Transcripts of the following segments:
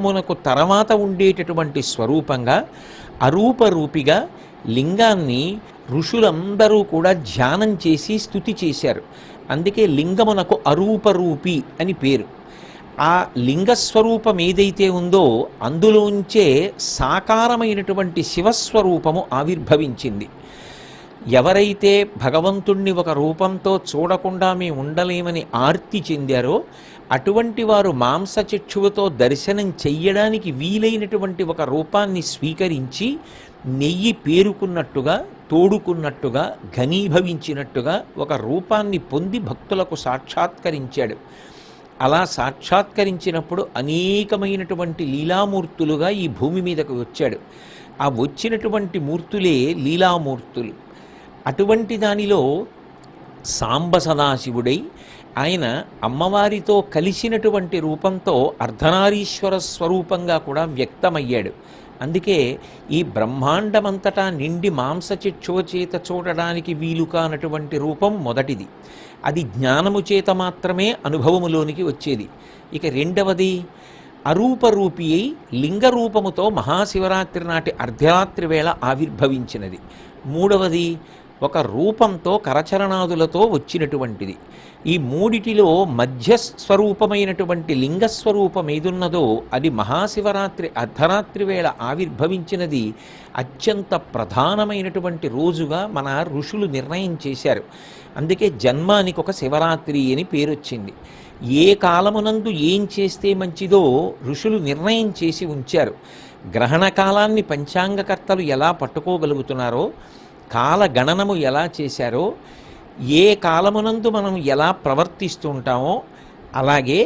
మనకు తర్వాత ఉండేటటువంటి స్వరూపంగా అరూపరూపిగా లింగాన్ని ఋషులందరూ కూడా ధ్యానం చేసి స్థుతి చేశారు. అందుకే లింగమునకు అరూపరూపి అని పేరు. ఆ లింగస్వరూపం ఏదైతే ఉందో అందులోంచే సాకారమైనటువంటి శివస్వరూపము ఆవిర్భవించింది. ఎవరైతే భగవంతుణ్ణి ఒక రూపంతో చూడకుండా మేము ఉండలేమని ఆర్తి చెందారో అటువంటి వారు మాంసచక్షువుతో దర్శనం చెయ్యడానికి వీలైనటువంటి ఒక రూపాన్ని స్వీకరించి నెయ్యి పేరుకున్నట్టుగా తోడుకున్నట్టుగా ఘనీభవించినట్టుగా ఒక రూపాన్ని పొంది భక్తులకు సాక్షాత్కరించాడు. అలా సాక్షాత్కరించినప్పుడు అనేకమైనటువంటి లీలామూర్తులుగా ఈ భూమి మీదకు వచ్చాడు. ఆ వచ్చినటువంటి మూర్తులే లీలామూర్తులు. అటువంటి దానిలో సాంబ సదాశివుడై ఆయన అమ్మవారితో కలిసినటువంటి రూపంతో అర్ధనారీశ్వర స్వరూపంగా కూడా వ్యక్తమయ్యాడు. అందుకే ఈ బ్రహ్మాండమంతటా నిండి మాంసచిక్షువ చేత చూడడానికి వీలు కానటువంటి రూపం మొదటిది. అది జ్ఞానము చేత మాత్రమే అనుభవములోనికి వచ్చేది. ఇక రెండవది అరూపరూపి అయి లింగరూపముతో మహాశివరాత్రి నాటి అర్ధరాత్రి వేళ ఆవిర్భవించినది. మూడవది ఒక రూపంతో కరచరణాదులతో వచ్చినటువంటిది. ఈ మూడిటిలో మధ్య స్వరూపమైనటువంటి లింగస్వరూపం ఏదున్నదో అది మహాశివరాత్రి అర్ధరాత్రి వేళ ఆవిర్భవించినది అత్యంత ప్రధానమైనటువంటి రోజుగా మన ఋషులు నిర్ణయం చేశారు. అందుకే జన్మానికి ఒక శివరాత్రి అని పేరొచ్చింది. ఏ కాలమునందు ఏం చేస్తే మంచిదో ఋషులు నిర్ణయం చేసి ఉంచారు. గ్రహణ కాలాన్ని పంచాంగకర్తలు ఎలా పట్టుకోగలుగుతున్నారో కాల గణనము ఎలా చేశారో ఏ కాలమునందు మనం ఎలా ప్రవర్తిస్తూ ఉంటామో అలాగే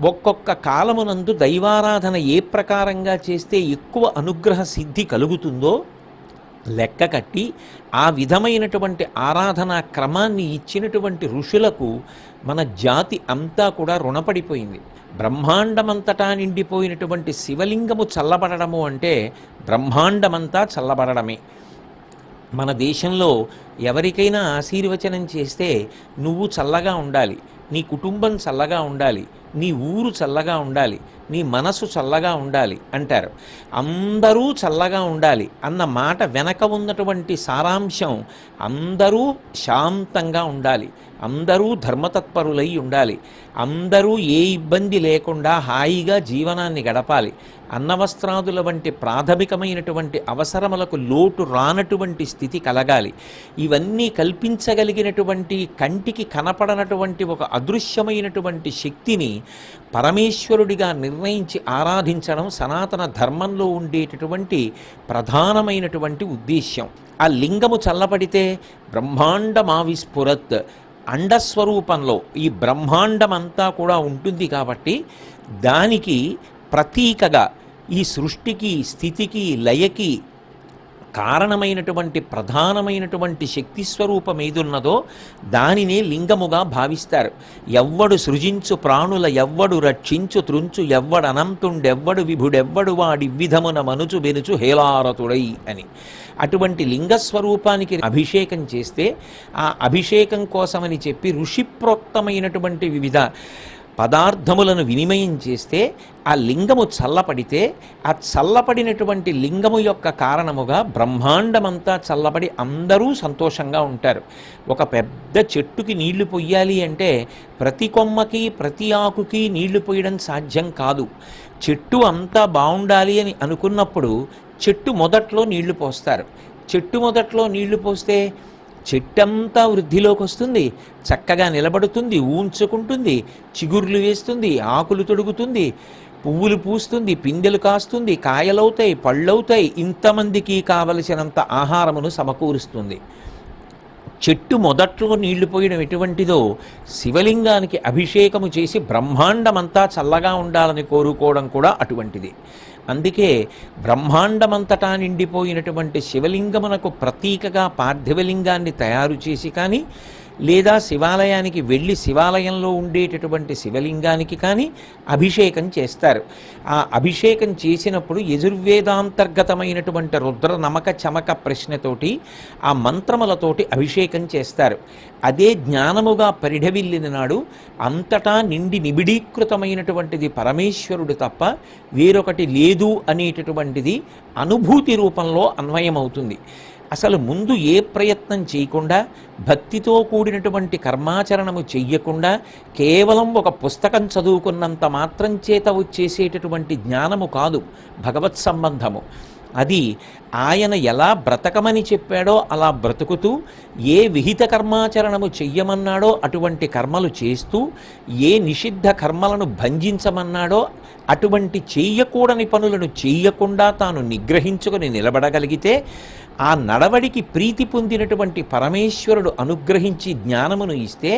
ఒక్కొక్క కాలమునందు దైవారాధన ఏ ప్రకారంగా చేస్తే ఎక్కువ అనుగ్రహ సిద్ధి కలుగుతుందో లెక్క కట్టి ఆ విధమైనటువంటి ఆరాధనా క్రమాన్ని ఇచ్చినటువంటి ఋషులకు మన జాతి అంతా కూడా రుణపడిపోయింది. బ్రహ్మాండమంతటా నిండిపోయినటువంటి శివలింగము చల్లబడడము అంటే బ్రహ్మాండమంతా చల్లబడడమే. మన దేశంలో ఎవరికైనా ఆశీర్వచనం చేస్తే నువ్వు చల్లగా ఉండాలి. నీ కుటుంబం చల్లగా ఉండాలి. నీ ఊరు చల్లగా ఉండాలి నీ మనసు చల్లగా ఉండాలి అంటారు. అందరూ చల్లగా ఉండాలి అన్న మాట వెనక ఉన్నటువంటి సారాంశం అందరూ శాంతంగా ఉండాలి అందరూ ధర్మతత్పరులై ఉండాలి అందరూ ఏ ఇబ్బంది లేకుండా హాయిగా జీవనాన్ని గడపాలి అన్నవస్త్రాదుల వంటి ప్రాథమికమైనటువంటి అవసరములకు లోటు రానటువంటి స్థితి కలగాలి. ఇవన్నీ కల్పించగలిగినటువంటి కంటికి కనపడనటువంటి ఒక అదృశ్యమైనటువంటి శక్తిని పరమేశ్వరుడిగా నిర్ణయించి ఆరాధించడం సనాతన ధర్మంలో ఉండేటటువంటి ప్రధానమైనటువంటి ఉద్దేశ్యం. ఆ లింగము చల్లబడితే బ్రహ్మాండమావిస్ఫురత్ అండస్వరూపంలో ఈ బ్రహ్మాండమంతా కూడా ఉంటుంది కాబట్టి దానికి ప్రతీకగా ఈ సృష్టికి స్థితికి లయకి కారణమైనటువంటి ప్రధానమైనటువంటి శక్తి స్వరూపం ఏదున్నదో దానినే లింగముగా భావిస్తారు. ఎవ్వడు సృజించు ప్రాణుల ఎవ్వడు రక్షించు త్రుంచు ఎవ్వడు అనంతుండెవ్వడు విభుడెవ్వడు వాడి విధమున మనుచు బెనుచు హేలారతుడై అని. అటువంటి లింగస్వరూపానికి అభిషేకం చేస్తే ఆ అభిషేకం కోసమని చెప్పి ఋషిప్రోక్తమైనటువంటి వివిధ పదార్థములను వినిమయం చేస్తే ఆ లింగము చల్లపడితే ఆ చల్లపడినటువంటి లింగము యొక్క కారణముగా బ్రహ్మాండమంతా చల్లబడి అందరూ సంతోషంగా ఉంటారు. ఒక పెద్ద చెట్టుకి నీళ్ళు పొయ్యాలి అంటే ప్రతి కొమ్మకి ప్రతి ఆకుకి నీళ్ళు పోయడం సాధ్యం కాదు. చెట్టు అంతా బాగుండాలి అని అనుకున్నప్పుడు చెట్టు మొదట్లో నీళ్ళు పోస్తారు. చెట్టు మొదట్లో నీళ్ళు పోస్తే చెట్టంతా వృద్ధిలోకి వస్తుంది చక్కగా నిలబడుతుంది ఊంచుకుంటుంది చిగుర్లు వేస్తుంది ఆకులు తొడుగుతుంది పువ్వులు పూస్తుంది పిందెలు కాస్తుంది కాయలవుతాయి పళ్ళవుతాయి ఇంతమందికి కావలసినంత ఆహారమును సమకూరుస్తుంది. చెట్టు మొదట్లో నీళ్ళు పోయడం ఎటువంటిదో శివలింగానికి అభిషేకము చేసి బ్రహ్మాండమంతా చల్లగా ఉండాలని కోరుకోవడం కూడా అటువంటిది. అందుకే బ్రహ్మాండమంతటా నిండిపోయినటువంటి శివలింగమునకు ప్రతీకగా పార్థివలింగాన్ని తయారు చేసి కానీ లేదా శివాలయానికి వెళ్ళి శివాలయంలో ఉండేటటువంటి శివలింగానికి కానీ అభిషేకం చేస్తారు. ఆ అభిషేకం చేసినప్పుడు యజుర్వేదాంతర్గతమైనటువంటి రుద్ర నమక చమక ప్రశ్నతోటి ఆ మంత్రములతోటి అభిషేకం చేస్తారు. అదే జ్ఞానముగా పరిఢవిల్లిన నాడు అంతటా నిండి నిబిడీకృతమైనటువంటిది పరమేశ్వరుడు తప్ప వేరొకటి లేదు అనేటటువంటిది అనుభూతి రూపంలో అన్వయమవుతుంది. అసలు ముందు ఏ ప్రయత్నం చేయకుండా భక్తితో కూడినటువంటి కర్మాచరణము చెయ్యకుండా కేవలం ఒక పుస్తకం చదువుకున్నంత మాత్రం చేత వచ్చేసేటటువంటి జ్ఞానము కాదు భగవత్ సంబంధము. అది ఆయన ఎలా బ్రతకమని చెప్పాడో అలా బ్రతుకుతూ ఏ విహిత కర్మాచరణము చెయ్యమన్నాడో అటువంటి కర్మలు చేస్తూ ఏ నిషిద్ధ కర్మలను భంజించమన్నాడో అటువంటి చెయ్యకూడని పనులను చెయ్యకుండా తాను నిగ్రహించుకొని నిలబడగలిగితే ఆ నడవడికి ప్రీతి పొందినటువంటి పరమేశ్వరుడు అనుగ్రహించి జ్ఞానమును ఇస్తే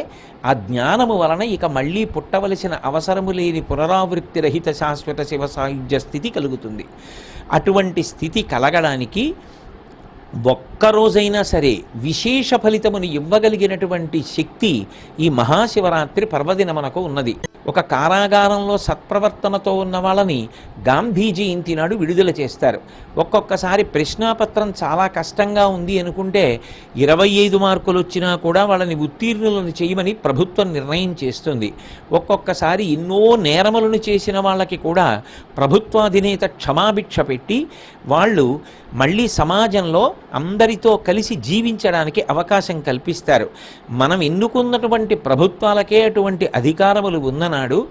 ఆ జ్ఞానము వలన ఇక మళ్ళీ పుట్టవలసిన అవసరము లేని పునరావృత్తి రహిత శాశ్వత శివ సాయుధ్య స్థితి కలుగుతుంది. అటువంటి స్థితి స్థితి కలగడానికి ఒక్కరోజైనా సరే విశేష ఫలితమును ఇవ్వగలిగినటువంటి శక్తి ఈ మహాశివరాత్రి పర్వదినమునకు ఉన్నది. ఒక కారాగారంలో సత్ప్రవర్తనతో ఉన్న వాళ్ళని గాంధీజీ ఇంటినాడు విడుదల చేస్తారు. ఒక్కొక్కసారి ప్రశ్నాపత్రం చాలా కష్టంగా ఉంది అనుకుంటే ఇరవై ఐదు మార్కులు వచ్చినా కూడా వాళ్ళని ఉత్తీర్ణులను చేయమని ప్రభుత్వం నిర్ణయం చేస్తుంది. ఒక్కొక్కసారి ఎన్నో నేరములను చేసిన వాళ్ళకి కూడా ప్రభుత్వాధినేత క్షమాభిక్ష పెట్టి వాళ్ళు మళ్ళీ సమాజంలో అందరితో కలిసి జీవించడానికి అవకాశం కల్పిస్తారు. మనం ఎన్నుకున్నటువంటి ప్రభుత్వాలకే అటువంటి అధికారములు ఉన్ననాడు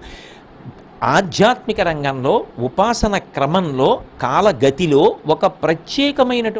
ఆధ్యాత్మిక రంగంలో ఉపాసన క్రమంలో కాలగతిలో ఒక ప్రత్యేకమైనటువంటి